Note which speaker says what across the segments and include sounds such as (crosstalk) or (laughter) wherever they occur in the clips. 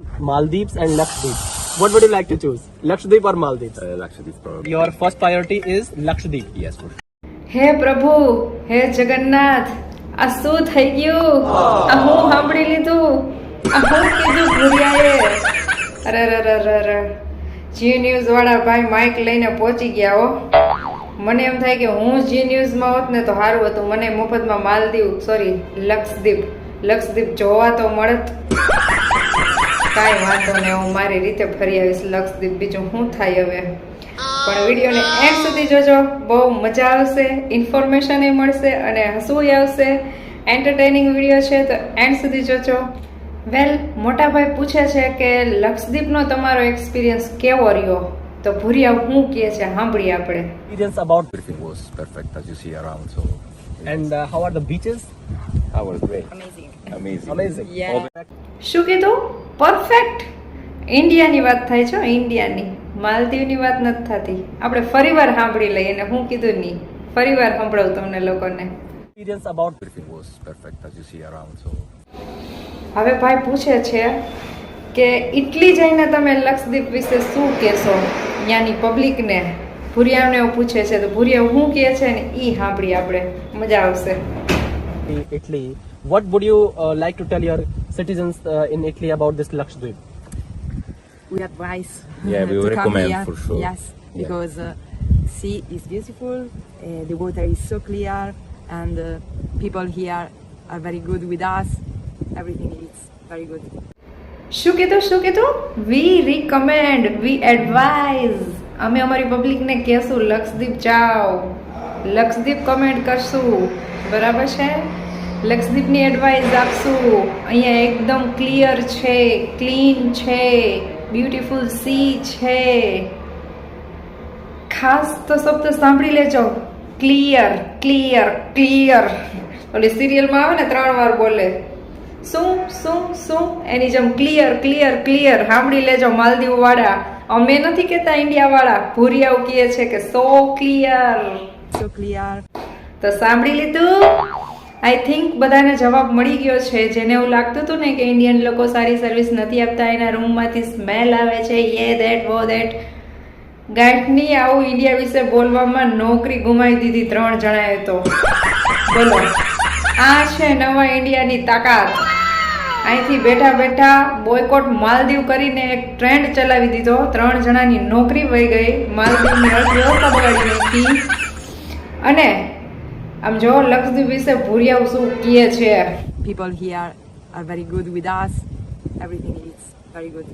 Speaker 1: Maldives and Lakshadweep. What would you like to choose? Lakshadweep or Maldives?
Speaker 2: Uh, Lakshadweep probably.
Speaker 1: Your first priority is Lakshadweep.
Speaker 2: Yes, for sure.
Speaker 3: હે પ્રભુ હે જગન્નાથ આ શું થઈ ગયું આ હું સાંભળી લીધું આ હું કીધું ભૂરિયાએ અરે રે રે રે રે જી ન્યૂઝ વાળા ભાઈ માઇક લઈને પહોંચી ગયા હો મને એમ થાય કે હું જી ન્યૂઝમાં હોત ને તો સારું હતું મને મફતમાં માલદીવ સોરી લક્ષદ્વીપ લક્ષદ્વીપ જોવા તો મળત કાંઈ વાંધો નહીં હું મારી રીતે ફરી આવીશ લક્ષદીપ બીજું શું થાય હવે? પણ વિડીયોને એન્ડ સુધી જોજો. બહુ મજા આવશે ઇન્ફોર્મેશન એ મળશે અને હસવું આવશે. એન્ટરટેનિંગ વીડિયો છે તો એન્ડ સુધી જોજો. વેલ મોટાભાઈ પૂછે છે કે લક્ષદીપનો તમારો એક્સપિરિયન્સ કેવો રહ્યો? તો ભૂરિયા હું કહે છે સાંભળીએ આપણે.
Speaker 1: Experience about
Speaker 2: everything was perfect as you see around So,
Speaker 1: and uh, how are the beaches?
Speaker 2: I was great. Amazing. Amazing.
Speaker 1: Amazing.
Speaker 2: The-
Speaker 3: શું કીધું પરફેક્ટ ઇન્ડિયાની વાત થાય છે ઇન્ડિયાની માલદીવની વાત નથી થતી આપણે ફરીવાર સાંભળી લઈએ ને હું કીધું નહીં ફરીવાર સંભળાવું તમને લોકોને
Speaker 1: Experience about
Speaker 2: Everything was perfect as you see around. So,
Speaker 3: હવે ભાઈ પૂછે છે કે ઇટલી જઈને તમે લક્ષદ્વીપ વિશે શું કહેશો ત્યાંની પબ્લિકને ભૂરિયાને એવું પૂછે છે તો ભૂરિયા હું કહે છે ને એ સાંભળી આપણે મજા આવશે
Speaker 1: uh, uh, in Italy about this Lakshadweep?
Speaker 4: we advise
Speaker 2: Yeah, we
Speaker 4: to
Speaker 2: would
Speaker 4: come
Speaker 2: recommend
Speaker 4: here.
Speaker 2: for sure.
Speaker 4: Yes,
Speaker 2: Yeah.
Speaker 4: because uh, sea is beautiful, uh, the water is so clear, and uh, people here are very good with us. Everything is very good.
Speaker 3: શું કીધું શું કીધું વી recommend વી advise અમે અમારી પબ્લિકને કહેશું, લક્ષદીપ, જાઓ. Lakshadweep comment કરશું. બરાબર છે? લક્ષદ્વીપની એડવાઇસ આપશું. અહીંયા એકદમ ક્લિયર છે ક્લીન છે બ્યુટીફુલ સી છે. ખાસ તો શબ્દ સાંભળી લેજો. ક્લિયર ક્લિયર ક્લિયર ઓલી સિરિયલમાં આવે ને, ત્રણ વાર બોલે. શું શું શું? એની જેમ ક્લિયર ક્લિયર ક્લિયર સાંભળી લેજો, માલદીવ વાળા. અમે નથી કહેતા ઇન્ડિયા વાળા ભૂરિયાઓ કહે છે કે સો ક્લિયર.
Speaker 4: સો ક્લિયર.
Speaker 3: તો સાંભળી લીધું? આઈ થિંક બધાને જવાબ મળી ગયો છે. જેને એવું લાગતું હતું ને કે ઇન્ડિયન લોકો સારી સર્વિસ નથી આપતા એના રૂમમાંથી સ્મેલ આવે છે. યે દેટ વો દેટ ગાંઠની આવું ઇન્ડિયા વિશે બોલવામાં નોકરી ગુમાવી દીધી ત્રણ જણાએ તો. બોલો. આ છે નવા ઇન્ડિયાની તાકાત. અહીંથી બેઠા બેઠા બોયકોટ માલદીવ કરીને એક ટ્રેન્ડ ચલાવી દીધો. ત્રણ જણાની નોકરી વહી ગઈ. માલદીવની અર્થવ્યવસ્થા બગાડી હતી અને આમ જો લક્ષદ્વીપ વિશે ભૂરિયાઓ શું કહે છે?
Speaker 4: People here are very good with us. Everything is very good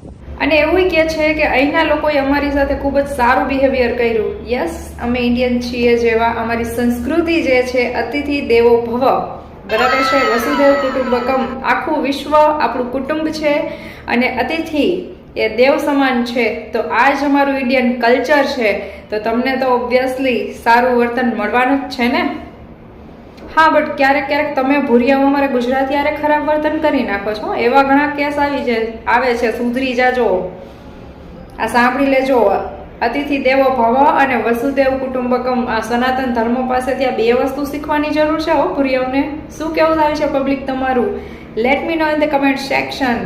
Speaker 3: અને એવું કહે છે કે અહીંના લોકોએ અમારી સાથે ખૂબ જ સારું બિહેવિયર કર્યું. યસ અમે ઇન્ડિયન છીએ જેવા. અમારી સંસ્કૃતિ જે છે અતિથિ દેવો ભવ. બરાબર છે વસુદેવ કુટુંબકમ. આખું વિશ્વ આપણું કુટુંબ છે અને અતિથિ એ દેવ સમાન છે. તો આ જ અમારું ઇન્ડિયન કલ્ચર છે. તો તમને તો ઓબ્વિયસલી સારું વર્તન મળવાનું જ છે ને? હા બટ ક્યારેક ક્યારેક તમે ભૂરિયાઓ અમારે ગુજરાતી યારે ખરાબ વર્તન કરી નાખો છો. એવા ઘણા કેસ આવી જાય, આવે છે. સુધરી જાજો. આ સાંભળી લેજો. અતિથિ દેવો ભવ અને વસુદેવ કુટુંબકમ આ સનાતન ધર્મ પાસેથી આ બે વસ્તુ શીખવાની જરૂર છે હો ભૂરિયાઓને શું કેવું થાય છે પબ્લિક તમારું? Let me know in the comment section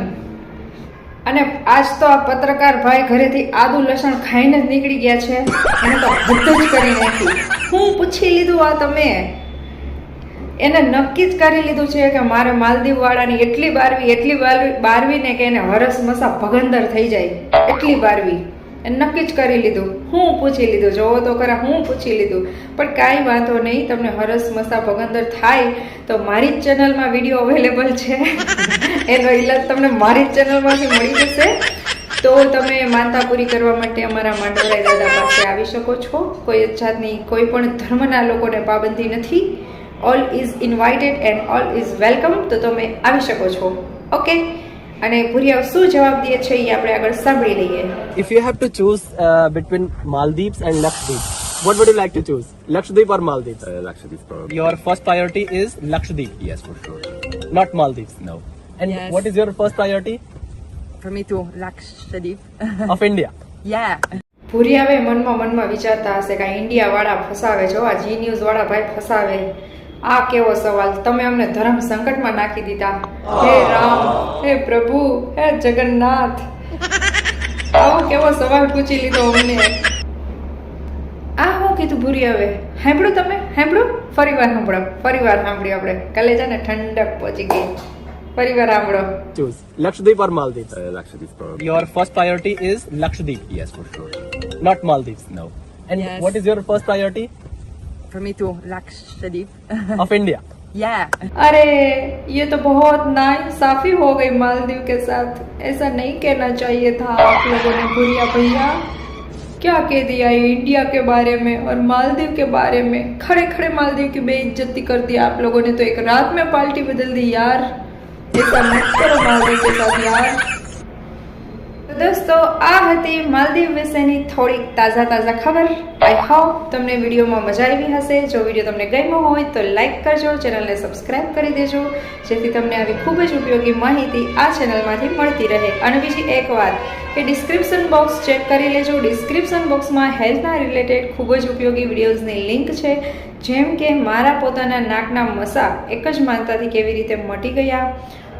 Speaker 3: અને આજ તો આ પત્રકાર ભાઈ ઘરેથી આદુ લસણ ખાઈને જ નીકળી ગયા છે. એને તો બધું જ કરી નાખ્યું હું પૂછી લીધું આ તમે. એને નક્કી જ કરી લીધું છે કે મારે માલદીવ વાળાની એટલી બારવી એટલી બારવી બારવી ને કે એને હરસ મસા ભગંદર થઈ જાય. એટલી બારવી. નક્કી જ કરી લીધું. હું પૂછી લીધું, જોવો તો ખરા, હું પૂછી લીધું. પણ કાંઈ વાંધો નહીં, તમને હરસ મસા ભગંદર થાય, તો મારી જ ચેનલમાં વીડિયો અવેલેબલ છે. (laughs) એનો ઈલાજ તમને મારી જ ચેનલમાંથી મળી જશે. તો તમે માનતા પૂરી કરવા માટે અમારા માંડવરાય દાદા પાસે આવી શકો છો. કોઈ જાતની કોઈ પણ ધર્મના લોકોને પાબંદી નથી. All is invited and all is welcome તો તમે આવી શકો છો. ઓકે અને ભૂરિયા શું જવાબ દે છે એ આપણે આગળ સાંભળી લઈએ
Speaker 1: if you have to choose between Maldives and Lakshadweep what would you like to choose? Lakshadweep or Maldives?
Speaker 2: Uh, Lakshadweep probably.
Speaker 1: Your first priority is Lakshadweep,
Speaker 2: Yes, for sure.
Speaker 1: not Maldives.
Speaker 2: No.
Speaker 1: And
Speaker 4: Yes.
Speaker 1: what is your first priority
Speaker 4: For me too, Lakshadweep.
Speaker 1: of India?
Speaker 4: yeah.
Speaker 3: ભૂરિયાવે મનમાં મનમાં વિચારતા હશે કે India વાળા ફસાવે જો આ જી news વાળા ભાઈ ફસાવે આ કેવો સવાલ તમે અમને ધર્મ સંકટમાં નાખી દીધા હે રામ હે પ્રભુ હે જગન્નાથ આવો કેવો સવાલ પૂછી લીધો અમને આ હું કીધું ભૂરી હવે સાંભળ્યું તમે સાંભળ્યું ફરી વાર સાંભળો ફરી વાર સાંભળ્યું આપણે કાલે છે ને ઠંડક પહોંચી ગઈ ફરી વાર સાંભળો
Speaker 1: Maldives?
Speaker 2: Uh, Lakshadweep probably.
Speaker 1: Your first priority is Lakshadweep,
Speaker 2: Yes, for sure.
Speaker 1: not Maldives.
Speaker 2: No.
Speaker 1: And
Speaker 4: Yes.
Speaker 1: what is your first priority
Speaker 4: For me too, Lakshadweep. (laughs)
Speaker 1: of India?
Speaker 4: yeah.
Speaker 3: अरे ये तो बहुत नाइंसाफी हो गई मालदीव के साथ ऐसा नहीं कहना चाहिए था आप लोगों ने भूरिया भैया क्या कह दिया ये इंडिया के बारे में और मालदीव के बारे में खड़े खड़े मालदीव की बेइज्जती कर दी आप लोगों ने तो एक रात में पार्टी बदल दी यार ऐसा मत करो मालदीव के साथ यार દોસ્તો, આ હતી માલદીવ વિશેની થોડીક તાજા તાજા ખબર. આઈ હોપ તમને વિડીયોમાં મજા આવી હશે. જો વીડિયો તમને ગમ્યો હોય તો લાઈક કરજો, ચેનલને સબસ્ક્રાઇબ કરી દેજો. જેથી તમને આવી ખૂબ જ ઉપયોગી માહિતી આ ચેનલમાંથી મળતી રહે. અને બીજી એક વાત કે ડિસ્ક્રિપ્શન બોક્સ ચેક કરી લેજો. ડિસ્ક્રિપ્શન બોક્સમાં હેલ્થના રિલેટેડ ખૂબ જ ઉપયોગી વિડીયોઝની લિંક છે. જેમ કે મારા પોતાના નાકના મસા એક જ માનતાથી કેવી રીતે મટી ગયા.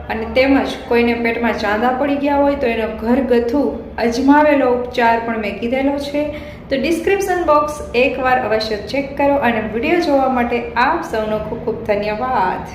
Speaker 3: અને તેમજ કોઈને પેટમાં ચાંદા પડી ગયા હોય તો એનો ઘરગથ્થું અજમાવેલો ઉપચાર પણ મેં કીધેલો છે. તો ડિસ્ક્રિપ્શન બોક્સ એકવાર અવશ્ય ચેક કરો અને વીડિયો જોવા માટે આપ સૌનો ખૂબ ખૂબ ધન્યવાદ.